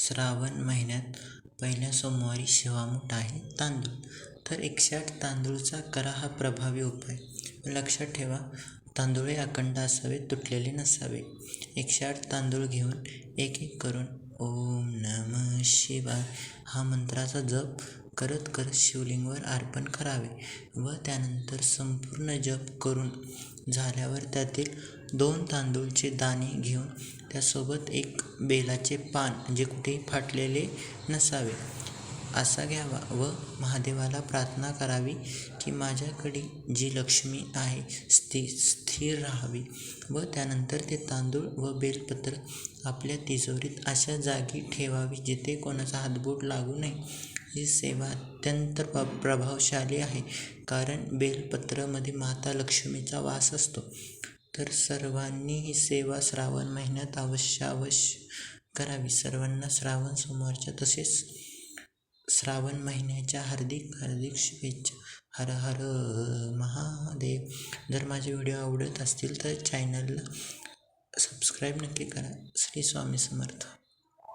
श्रावण महिन्यात पहिल्या सोमवारी शिवामूठ आहे तांदूळ. तर एकशेआठ तांदूळचा करा हा प्रभावी उपाय. लक्षात ठेवा तांदूळे अखंड असावे तुटलेले नसावे. एकशेआठ तांदूळ घेऊन एक एक करून ओम नम शिवाय हा मंत्राचा जप करत करत शिवलिंगवर अर्पण करावे व त्यानंतर संपूर्ण जप करून झाल्यावर त्यातील दोन तांदूळचे दाणे घेऊन त्यासोबत एक बेलाचे पान जे कुठेही फाटलेले नसावे असा घ्यावा व महादेवाला प्रार्थना करावी की माझ्याकडे जी लक्ष्मी आहे स्थिर स्थिर राहावी व त्यानंतर ते तांदूळ व बेलपत्र आपल्या तिजोरीत अशा जागी ठेवावी जिथे कोणाचा हातबोट लागू नये. ही सेवा अत्यंत प प्रभावशाली आहे कारण बेलपत्रामध्ये माता लक्ष्मीचा वास असतो. तर सर्वांनी ही सेवा श्रावण महिन्यात अवश्य अवश्य करावी. सर्वांना श्रावण सोमवारच्या तसेच श्रावण महिन्याच्या हार्दिक हार्दिक शुभेच्छा. हर हर महादेव. जर माझे व्हिडिओ आवडत असतील तर चॅनलला सबस्क्राईब नक्की करा. श्री स्वामी समर्थ.